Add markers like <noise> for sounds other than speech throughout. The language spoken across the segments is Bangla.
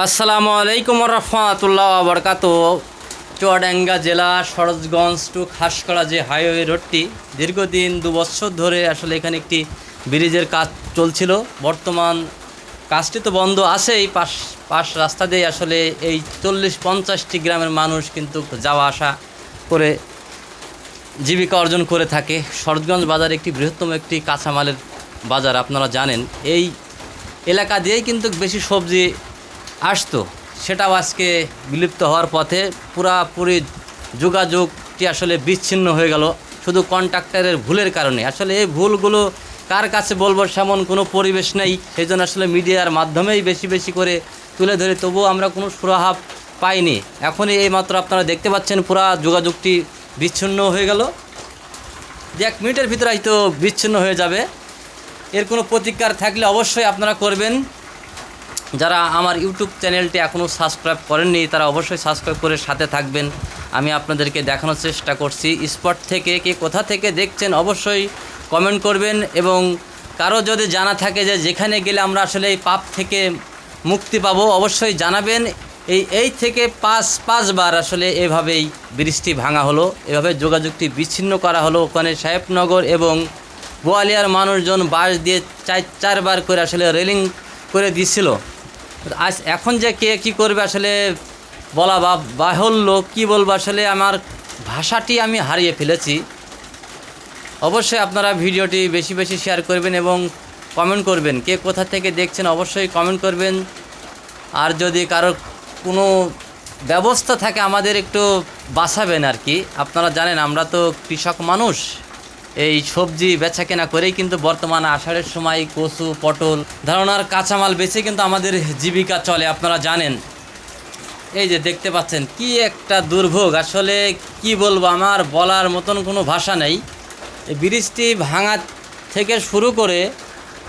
আসসালামু আলাইকুম রহমতুল্লাহ বরকাত চুয়াডাঙ্গা জেলা, সরোজগঞ্জ টু খাসকড়া যে হাইওয়ে রোডটি দীর্ঘদিন দু বছর ধরে আসলে এখানে একটি ব্রিজের কাজ চলছিল। বর্তমান কাজটি তো বন্ধ আছেই, পাশ পাশ রাস্তা দিয়ে আসলে এই চল্লিশ পঞ্চাশটি গ্রামের মানুষ কিন্তু যাওয়া আসা করে জীবিকা অর্জন করে থাকে। শরৎগঞ্জ বাজার একটি বৃহত্তম একটি কাঁচামালের বাজার, আপনারা জানেন। এই এলাকা দিয়েই কিন্তু বেশি সবজি আসতো। সেটাও আজকে বিলুপ্ত হওয়ার পথে পুরাপুরি যোগাযোগটি আসলে বিচ্ছিন্ন হয়ে গেল, শুধু কন্ট্রাক্টরের ভুলের কারণে। আসলে এই ভুলগুলো কার কাছে বলব সেমন কোনো পরিবেশ নেই, সেই জন্য আসলে মিডিয়ার মাধ্যমেই বেশি বেশি করে তুলে ধরে, তবুও আমরা কোনো সুরাহা পাইনি। এখনই এই মাত্র আপনারা দেখতে পাচ্ছেন পুরা যোগাযোগটি বিচ্ছিন্ন হয়ে গেল। যে এক মিনিটের ভিতরে হয়তো বিচ্ছিন্ন হয়ে যাবে। এর কোনো প্রতিকার থাকলে অবশ্যই আপনারা করবেন। যারা আমার ইউটিউব চ্যানেলটি এখনও সাবস্ক্রাইব করেননি, তারা অবশ্যই সাবস্ক্রাইব করে সাথে থাকবেন। আমি আপনাদেরকে দেখানোর চেষ্টা করছি। স্পট থেকে কে কোথা থেকে দেখছেন অবশ্যই কমেন্ট করবেন এবং কারও যদি জানা থাকে যে যেখানে গেলে আমরা আসলে এই পাপ থেকে মুক্তি পাব, অবশ্যই জানাবেন। এই এই থেকে পাঁচ, পাঁচবার আসলে এভাবেই বৃষ্টি ভাঙা হলো। এভাবে যোগাযোগটি বিচ্ছিন্ন করা হলো। ওখানে সাহেবনগর এবং বোয়ালিয়ার মানুষজন বাস দিয়ে চার, চারবার করে আসলে রেলিং করে দিচ্ছিল আজ এখন যে কে কি করবে আসলে বলা বা বাহুল্য, কী বলব আসলে আমার ভাষাটি আমি হারিয়ে ফেলেছি। অবশ্যই আপনারা ভিডিওটি বেশি বেশি শেয়ার করবেন এবং কমেন্ট করবেন। কে কোথা থেকে দেখছেন অবশ্যই কমেন্ট করবেন। আর যদি কারোর কোনো ব্যবস্থা থাকে আমাদের একটু বাঁচাবেন আর কি। আপনারা জানেন আমরা তো কৃষক মানুষ। এই সবজি বেচা কেনা করেই কিন্তু বর্তমানে আষাঢ়ের সময় কচু, পটল, ধারণার কাঁচামাল বেচে কিন্তু আমাদের জীবিকা চলে, আপনারা জানেন। এই যে দেখতে পাচ্ছেন, কি একটা দুর্ভোগ। আসলে কি বলব, আমার বলার মতন কোনো ভাষা নেই। ব্রিজটি ভাঙা থেকে শুরু করে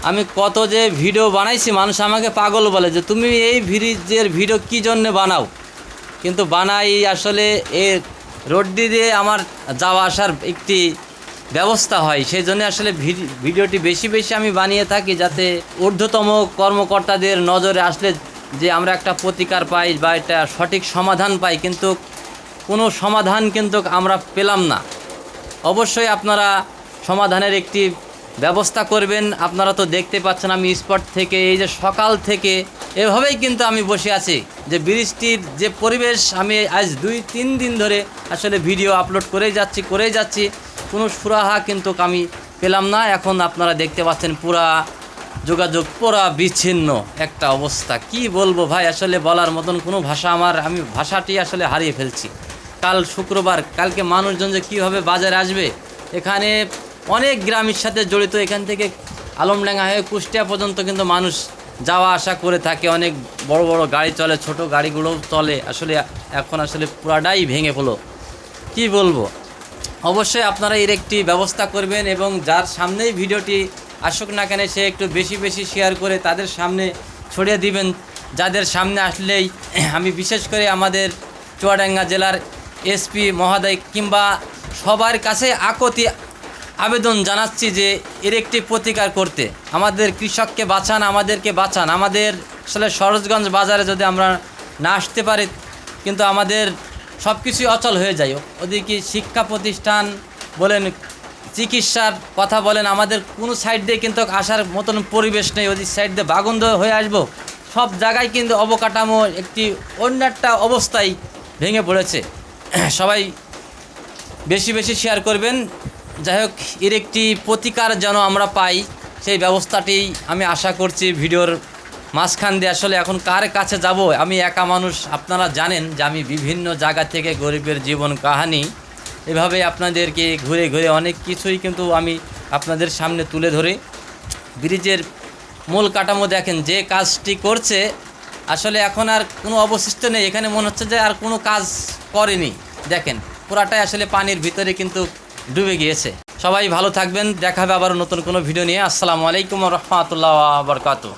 আমি কত যে ভিডিও বানাইছি, মানুষ আমাকে পাগল বলে যে, তুমি এই ব্রিজের ভিডিও কী জন্যে বানাও? কিন্তু বানাই আসলে এ রোডটি দিয়ে আমার যাওয়া আসার একটি ব্যবস্থা হয়। সেই জন্য আসলে ভিডি- ভিডিওটি বেশি বেশি আমি বানিয়ে থাকি যাতে ঊর্ধ্বতম কর্মকর্তাদের নজরে আসলে যে আমরা একটা প্রতিকার পাই বা একটা সঠিক সমাধান পাই কিন্তু কোনো সমাধান কিন্তু আমরা পেলাম না। অবশ্যই আপনারা সমাধানের একটি ব্যবস্থা করবেন। আপনারা তো দেখতে পাচ্ছেন আমি স্পট থেকে, এই যে সকাল থেকে এভাবেই কিন্তু আমি বসে আছি যে ব্রিজটির যে পরিবেশ আমি আজ দুই তিন দিন ধরে আসলে ভিডিও আপলোড করেই যাচ্ছি করেই যাচ্ছি। কোনো সুরাহা কিন্তু আমি পেলাম না। এখন আপনারা দেখতে পাচ্ছেন পুরা যোগাযোগ পুরা বিচ্ছিন্ন একটা অবস্থা। কি বলব ভাই, আসলে বলার মতন কোনো ভাষা আমার, আমি ভাষাটি আসলে হারিয়ে ফেলছি। কাল শুক্রবার, কালকে মানুষজন যে কীভাবে বাজারে আসবে, এখানে অনেক গ্রামের সাথে জড়িত, এখান থেকে আলমডাঙ্গা হয়ে কুষ্টিয়া পর্যন্ত কিন্তু মানুষ যাওয়া আসা করে থাকে। অনেক বড় বড় গাড়ি চলে, ছোট গাড়িগুলোও চলে। আসলে এখন আসলে পুরাটাই ভেঙে ফেলো কি বলব? অবশ্যই আপনারা এর একটি ব্যবস্থা করবেন এবং যার সামনেই ভিডিওটি আসুক না কেন, সে একটু বেশি বেশি শেয়ার করে তাদের সামনে ছড়িয়ে দিবেন। যাদের সামনে আসলেই <clears throat> আমি বিশেষ করে আমাদের চুয়াডাঙ্গা জেলার এসপি মহোদয় কিংবা সবার কাছে আকতি আবেদন জানাচ্ছি যে এর একটি প্রতিকার করতে। আমাদের কৃষককে বাঁচান, আমাদেরকে বাঁচান। আমাদের আসলে সরোজগঞ্জ বাজারে যদি আমরা না আসতে পারি, কিন্তু আমাদের সব কিছুই অচল হয়ে যায়। ওদিকে শিক্ষা প্রতিষ্ঠান বলেন, চিকিৎসার কথা বলেন, আমাদের কোনো সাইড দিয়ে কিন্তু আসার মতন পরিবেশ নেই। ওদিক সাইড দিয়ে বাগন্দ হয়ে আসব। সব জায়গায় কিন্তু অবকাঠামো একটি অন্য একটা অবস্থায় ভেঙে পড়েছে। <clears throat> সবাই বেশি বেশি শেয়ার করবেন। যাই হোক, এর একটি প্রতিকার যেন আমরা পাই, সেই ব্যবস্থাটি আমি আশা করছি ভিডিওর মাঝখান দিয়ে আসলে এখন কার কাছে যাব? আমি একা মানুষ, আপনারা জানেন যে আমি বিভিন্ন জায়গা থেকে গরিবের জীবন কাহানি। এভাবে আপনাদেরকে ঘুরে ঘুরে অনেক কিছুই কিন্তু আমি আপনাদের সামনে তুলে ধরে। ব্রিজের মূল কাঠামো দেখেন, যে কাজটি করছে, আসলে এখন আর কোনো অবশিষ্ট নেই। এখানে মনে হচ্ছে যে আর কোনো কাজ করেনি। দেখেন, পুরাটাই আসলে পানির ভিতরে কিন্তু ডুবে গিয়েছে। সবাই ভালো থাকবেন, দেখাবে আবার নতুন কোনো ভিডিও নিয়ে। আসসালামু আলাইকুম রহমতুল্লাহ বরকাতু